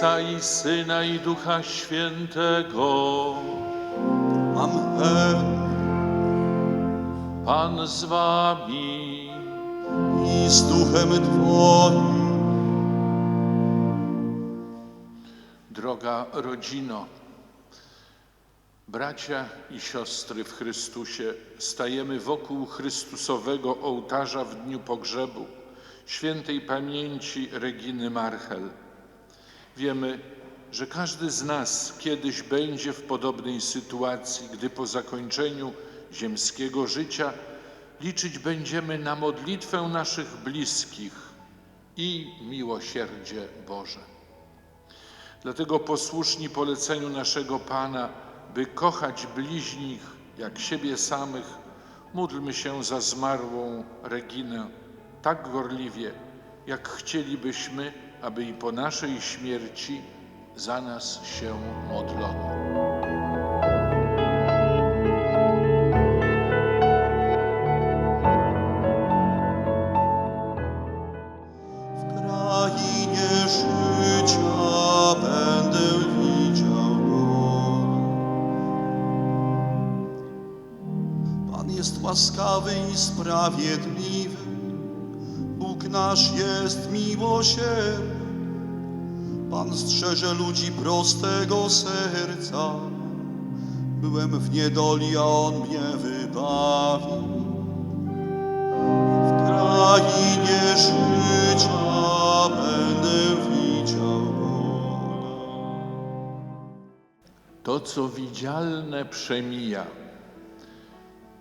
Ojca i Syna i Ducha Świętego. Amen. Pan z wami. I z duchem Twoim. Droga rodzino, bracia i siostry w Chrystusie, stajemy wokół Chrystusowego ołtarza w dniu pogrzebu świętej pamięci Reginy Marchel. Wiemy, że każdy z nas kiedyś będzie w podobnej sytuacji, gdy po zakończeniu ziemskiego życia liczyć będziemy na modlitwę naszych bliskich i miłosierdzie Boże. Dlatego posłuszni poleceniu naszego Pana, by kochać bliźnich jak siebie samych, módlmy się za zmarłą Reginę tak gorliwie, jak chcielibyśmy, aby i po naszej śmierci za nas się modlono. Łaskawy i sprawiedliwy. Bóg nasz jest miłosierny. Pan strzeże ludzi prostego serca. Byłem w niedoli, a On mnie wybawił. W krainie życia będę widział Boga. To, co widzialne, przemija,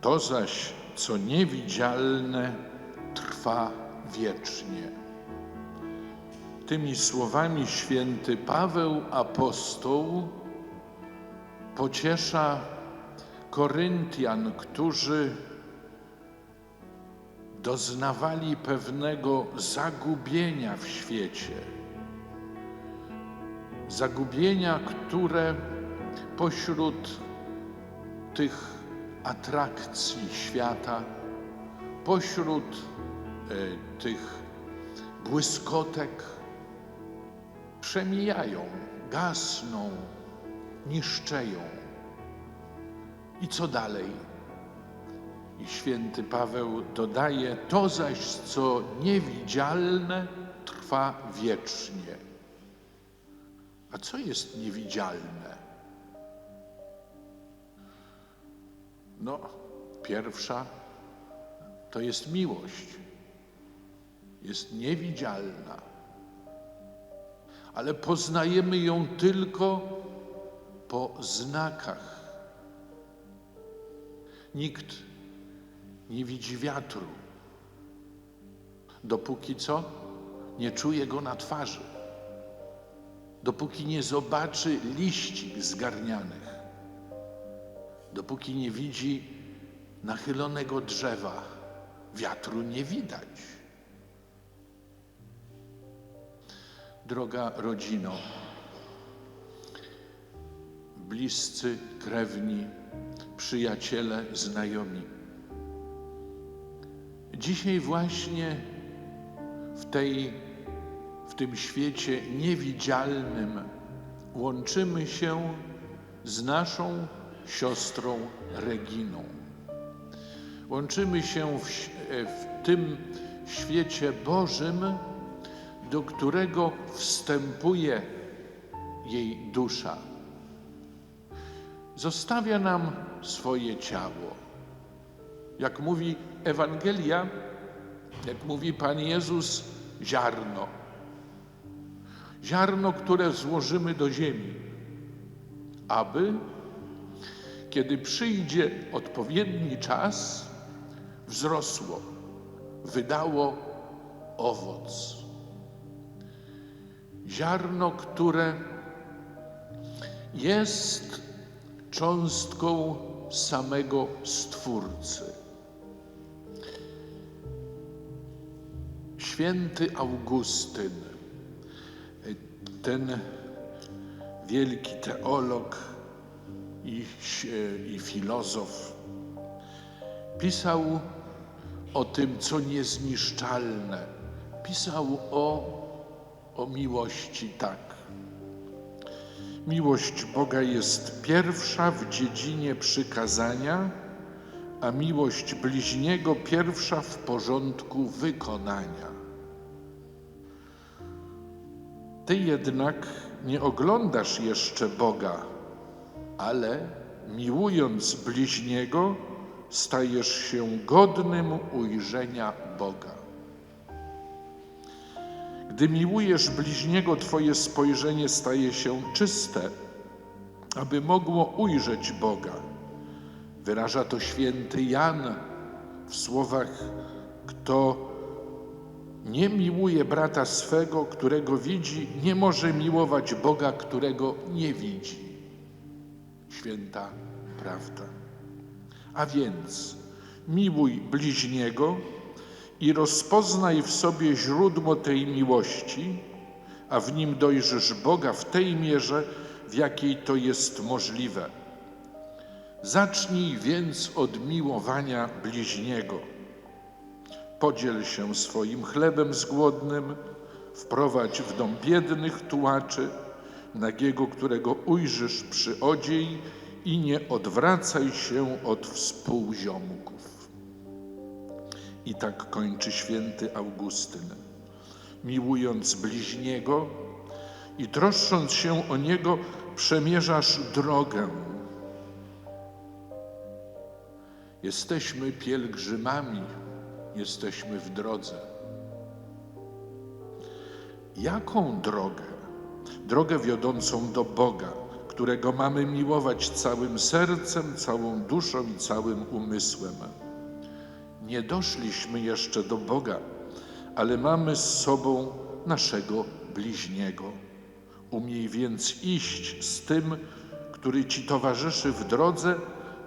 to zaś, co niewidzialne, trwa wiecznie. Tymi słowami święty Paweł apostoł pociesza Koryntian, którzy doznawali pewnego zagubienia w świecie. Zagubienia, które pośród tych atrakcji świata, pośród e, tych błyskotek przemijają, gasną, niszczeją. I co dalej? I święty Paweł dodaje: To zaś, co niewidzialne, trwa wiecznie. A co jest niewidzialne? No, pierwsza to jest miłość. Jest niewidzialna, ale poznajemy ją tylko po znakach. Nikt nie widzi wiatru, dopóki co nie czuje go na twarzy, dopóki nie zobaczy liści zgarnianych, dopóki nie widzi nachylonego drzewa, wiatru nie widać. Droga rodzino, bliscy, krewni, przyjaciele, znajomi. Dzisiaj właśnie w, tej, w tym świecie niewidzialnym łączymy się z naszą siostrą Reginą. Łączymy się w, w tym świecie Bożym, do którego wstępuje jej dusza. Zostawia nam swoje ciało. Jak mówi Ewangelia, jak mówi Pan Jezus, ziarno. Ziarno, które złożymy do ziemi, aby, kiedy przyjdzie odpowiedni czas, wzrosło, wydało owoc. Ziarno, które jest cząstką samego Stwórcy. Święty Augustyn, ten wielki teolog i, i filozof, pisał o tym, co niezniszczalne. Pisał o, o miłości tak. Miłość Boga jest pierwsza w dziedzinie przykazania, a miłość bliźniego pierwsza w porządku wykonania. Ty jednak nie oglądasz jeszcze Boga, ale miłując bliźniego, stajesz się godnym ujrzenia Boga. Gdy miłujesz bliźniego, Twoje spojrzenie staje się czyste, aby mogło ujrzeć Boga. Wyraża to święty Jan w słowach: Kto nie miłuje brata swego, którego widzi, nie może miłować Boga, którego nie widzi. Święta prawda. A więc miłuj bliźniego i rozpoznaj w sobie źródło tej miłości, a w nim dojrzysz Boga w tej mierze, w jakiej to jest możliwe. Zacznij więc od miłowania bliźniego. Podziel się swoim chlebem z głodnym, wprowadź w dom biednych tułaczy, nagiego, którego ujrzysz przy odziej i nie odwracaj się od współziomków. I tak kończy święty Augustyn. Miłując bliźniego i troszcząc się o niego, przemierzasz drogę. Jesteśmy pielgrzymami, jesteśmy w drodze. Jaką drogę? Drogę wiodącą do Boga, którego mamy miłować całym sercem, całą duszą i całym umysłem. Nie doszliśmy jeszcze do Boga, ale mamy z sobą naszego bliźniego. Umiej więc iść z tym, który ci towarzyszy w drodze,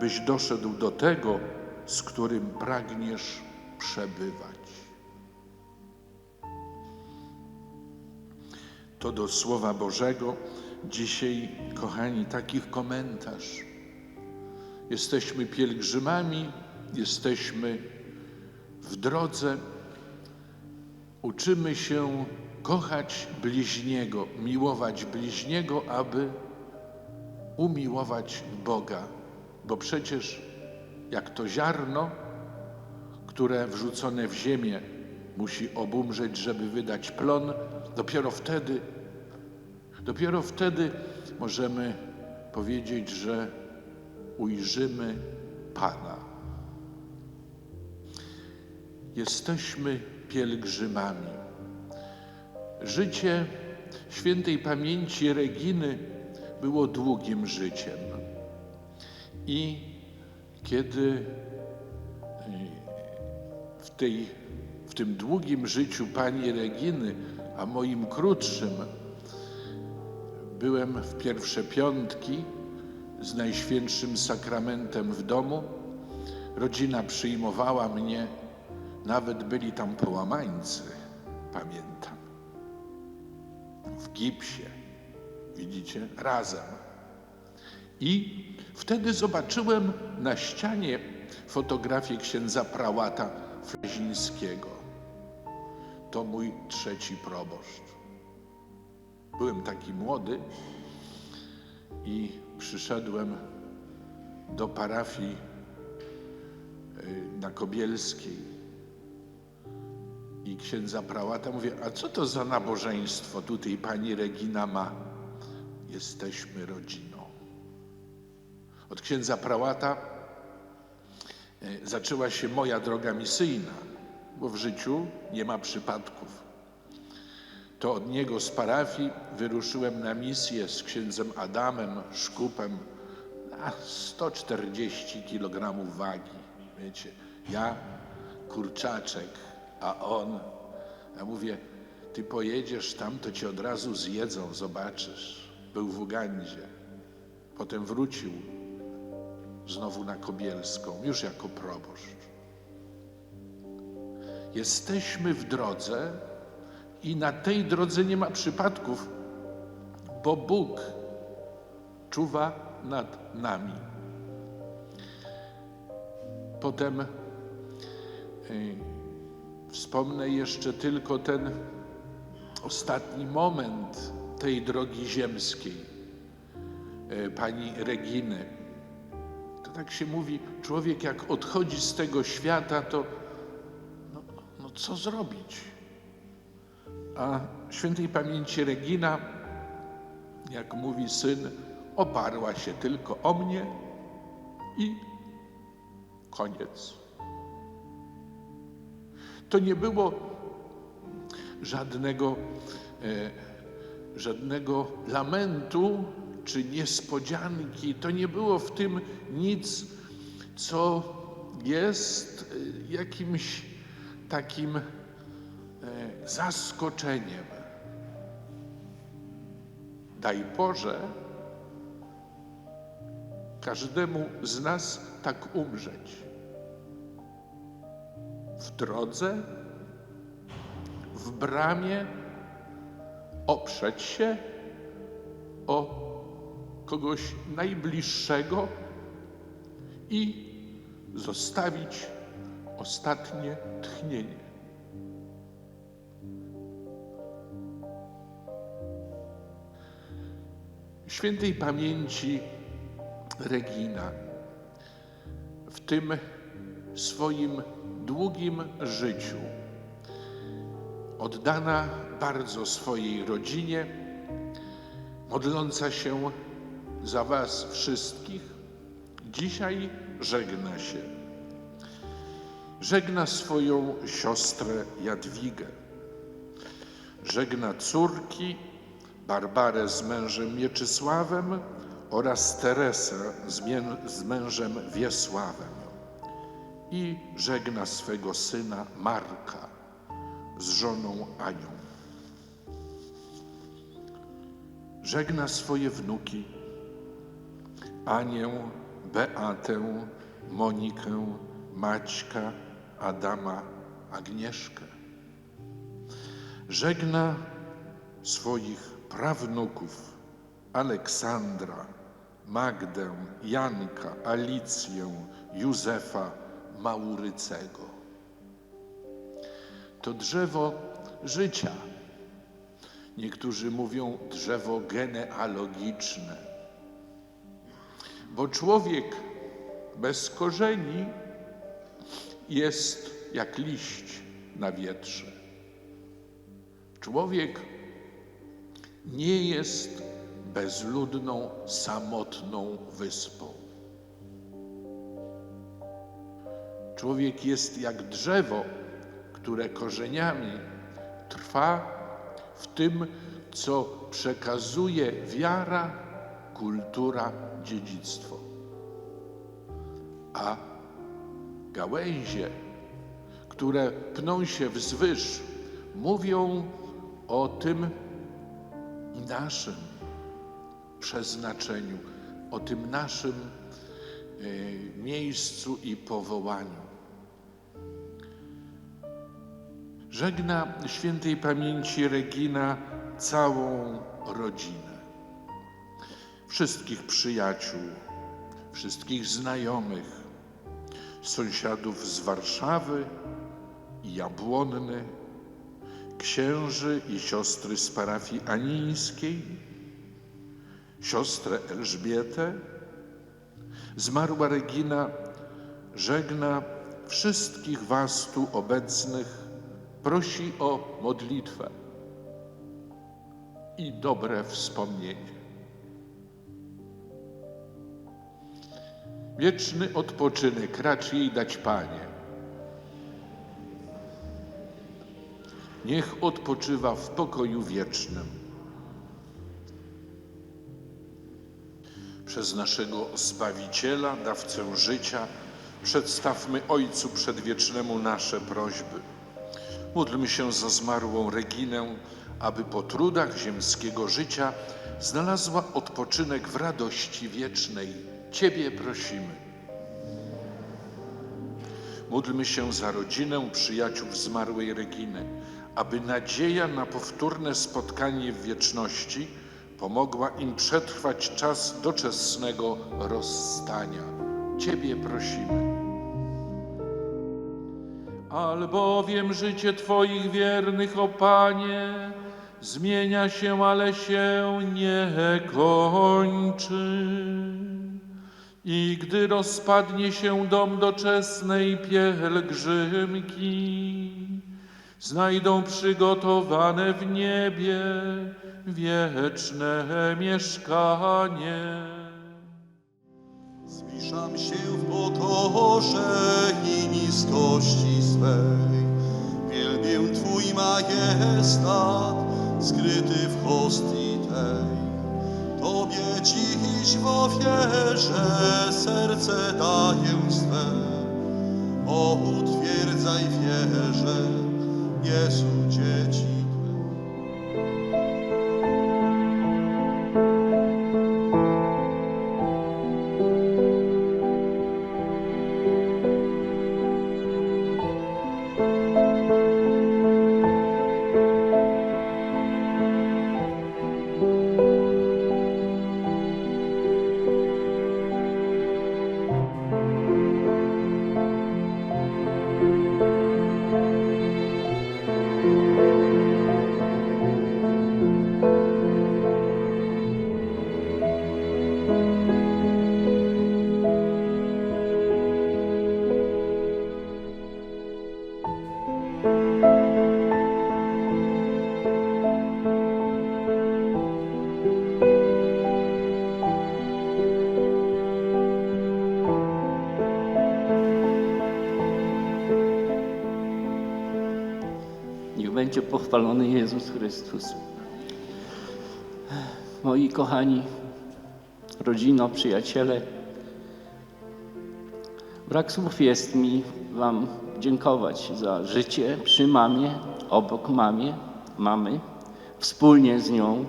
byś doszedł do tego, z którym pragniesz przebywać. To do Słowa Bożego dzisiaj, kochani, takich komentarz. Jesteśmy pielgrzymami, jesteśmy w drodze, uczymy się kochać bliźniego, miłować bliźniego, aby umiłować Boga. Bo przecież jak to ziarno, które wrzucone w ziemię musi obumrzeć, żeby wydać plon, dopiero wtedy, dopiero wtedy możemy powiedzieć, że ujrzymy Pana. Jesteśmy pielgrzymami. Życie świętej pamięci Reginy było długim życiem. I kiedy w, tej, w tym długim życiu pani Reginy, a moim krótszym, byłem w pierwsze piątki z Najświętszym Sakramentem w domu, rodzina przyjmowała mnie, nawet byli tam połamańcy, pamiętam, w gipsie, widzicie, razem. I wtedy zobaczyłem na ścianie fotografię księdza prałata Frezińskiego. To mój trzeci proboszcz. Byłem taki młody i przyszedłem do parafii y, na Kobielskiej i księdza prałata mówię, a co to za nabożeństwo tutaj pani Regina ma? Jesteśmy rodziną. Od księdza prałata e, zaczęła się moja droga misyjna, bo w życiu nie ma przypadków. To od niego z parafii wyruszyłem na misję z księdzem Adamem Szkupem na 140 kg wagi. Wiecie, ja kurczaczek, a on, ja mówię, ty pojedziesz tam, to cię od razu zjedzą, zobaczysz. Był w Ugandzie. Potem wrócił znowu na Kobielską, już jako proboszcz. Jesteśmy w drodze i na tej drodze nie ma przypadków, bo Bóg czuwa nad nami. Potem y, wspomnę jeszcze tylko ten ostatni moment tej drogi ziemskiej e, pani Reginy. To tak się mówi, człowiek jak odchodzi z tego świata, to no, no co zrobić? A świętej pamięci Regina, jak mówi syn, oparła się tylko o mnie i koniec. To nie było żadnego, e, żadnego lamentu czy niespodzianki. To nie było w tym nic, co jest e, jakimś takim e, zaskoczeniem. Daj Boże, każdemu z nas tak umrzeć. W drodze, w bramie, oprzeć się o kogoś najbliższego i zostawić ostatnie tchnienie. Świętej pamięci Regina w tym swoim długim życiu oddana bardzo swojej rodzinie, modląca się za Was wszystkich, dzisiaj żegna się. Żegna swoją siostrę Jadwigę. Żegna córki Barbarę z mężem Mieczysławem oraz Teresę z, z mężem Wiesławem. I żegna swego syna Marka z żoną Anią. Żegna swoje wnuki Anię, Beatę, Monikę, Maćka, Adama, Agnieszkę. Żegna swoich prawnuków Aleksandra, Magdę, Janka, Alicję, Józefa, Maurycego. To drzewo życia. Niektórzy mówią drzewo genealogiczne, bo człowiek bez korzeni jest jak liść na wietrze. Człowiek nie jest bezludną, samotną wyspą. Człowiek jest jak drzewo, które korzeniami trwa w tym, co przekazuje wiara, kultura, dziedzictwo. A gałęzie, które pną się wzwyż, mówią o tym naszym przeznaczeniu, o tym naszym e, miejscu i powołaniu. Żegna świętej pamięci Regina całą rodzinę, wszystkich przyjaciół, wszystkich znajomych, sąsiadów z Warszawy i Jabłonny, księży i siostry z parafii anińskiej, siostrę Elżbietę. Zmarła Regina żegna wszystkich Was tu obecnych, prosi o modlitwę i dobre wspomnienie. Wieczny odpoczynek racz jej dać Panie. Niech odpoczywa w pokoju wiecznym. Przez naszego Zbawiciela, dawcę życia, przedstawmy Ojcu Przedwiecznemu nasze prośby. Módlmy się za zmarłą Reginę, aby po trudach ziemskiego życia znalazła odpoczynek w radości wiecznej. Ciebie prosimy. Módlmy się za rodzinę przyjaciół zmarłej Reginy, aby nadzieja na powtórne spotkanie w wieczności pomogła im przetrwać czas doczesnego rozstania. Ciebie prosimy. Albowiem życie Twoich wiernych, o Panie, zmienia się, ale się nie kończy. I gdy rozpadnie się dom doczesnej pielgrzymki, znajdą przygotowane w niebie wieczne mieszkanie. Zwiszam się w pokorze i niskości swej. Wielbię Twój majestat, skryty w hostii tej. Tobie dziś w ofierze serce daję swe. O, utwierdzaj wierze, Jezu dzieci będzie pochwalony Jezus Chrystus. Moi kochani, rodzino, przyjaciele, brak słów jest mi Wam dziękować za życie przy mamie, obok mamie, mamy, wspólnie z nią,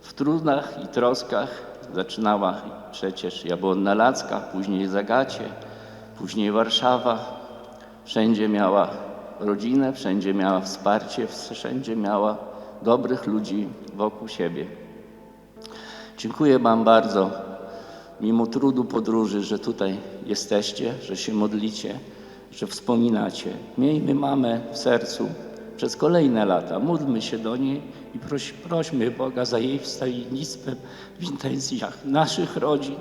w trudach i troskach. Zaczynała przecież Jabłonna Lacka, później Zagacie, później Warszawa. Wszędzie miała rodzinę, wszędzie miała wsparcie, wszędzie miała dobrych ludzi wokół siebie. Dziękuję Wam bardzo, mimo trudu podróży, że tutaj jesteście, że się modlicie, że wspominacie. Miejmy mamę w sercu przez kolejne lata. Módlmy się do niej i proś, prośmy Boga za jej wstawiennictwem w intencjach naszych rodzin,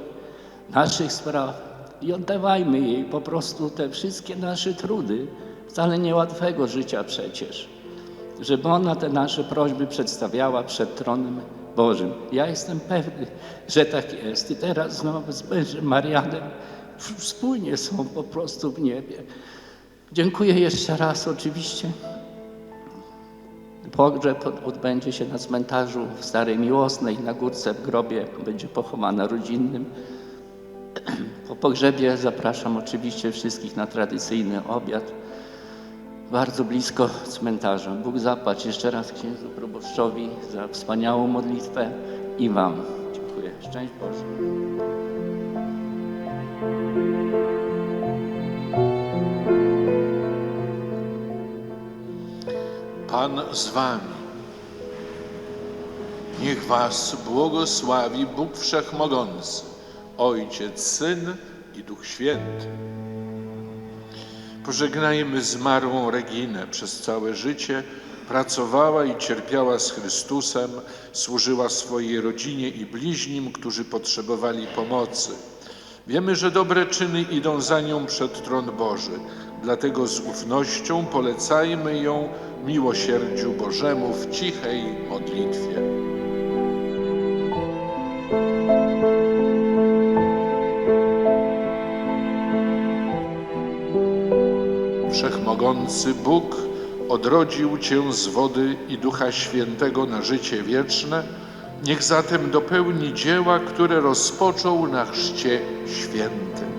naszych spraw i oddawajmy jej po prostu te wszystkie nasze trudy, wcale niełatwego życia przecież, żeby ona te nasze prośby przedstawiała przed tronem Bożym. Ja jestem pewny, że tak jest. I teraz znowu z mężem Marianem wspólnie są po prostu w niebie. Dziękuję jeszcze raz oczywiście. Pogrzeb od- odbędzie się na cmentarzu w Starej Miłosnej, na górce w grobie, będzie pochowana rodzinnym. Po pogrzebie zapraszam oczywiście wszystkich na tradycyjny obiad bardzo blisko cmentarza. Bóg zapłać jeszcze raz księdzu proboszczowi za wspaniałą modlitwę i Wam. Dziękuję. Szczęść Boże. Pan z wami. Niech was błogosławi Bóg Wszechmogący, Ojciec, Syn i Duch Święty. Pożegnajmy zmarłą Reginę przez całe życie. Pracowała i cierpiała z Chrystusem, służyła swojej rodzinie i bliźnim, którzy potrzebowali pomocy. Wiemy, że dobre czyny idą za nią przed tron Boży, dlatego z ufnością polecajmy ją miłosierdziu Bożemu w cichej modlitwie. Wszechmogący Bóg odrodził Cię z wody i Ducha Świętego na życie wieczne. Niech zatem dopełni dzieła, które rozpoczął na chrzcie świętym.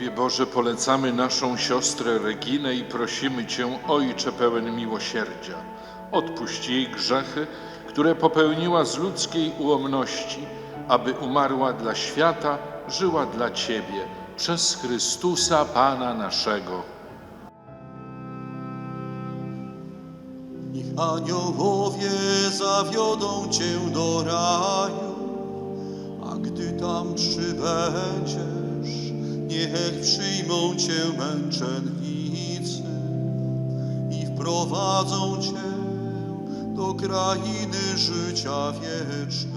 Tobie, Boże, polecamy naszą siostrę Reginę i prosimy Cię, Ojcze pełen miłosierdzia, odpuść jej grzechy, które popełniła z ludzkiej ułomności, aby umarła dla świata, żyła dla Ciebie, przez Chrystusa Pana naszego. Niech aniołowie zawiodą Cię do raju, a gdy tam przybędziesz, niech przyjmą Cię męczennicy i wprowadzą Cię do krainy życia wiecznego.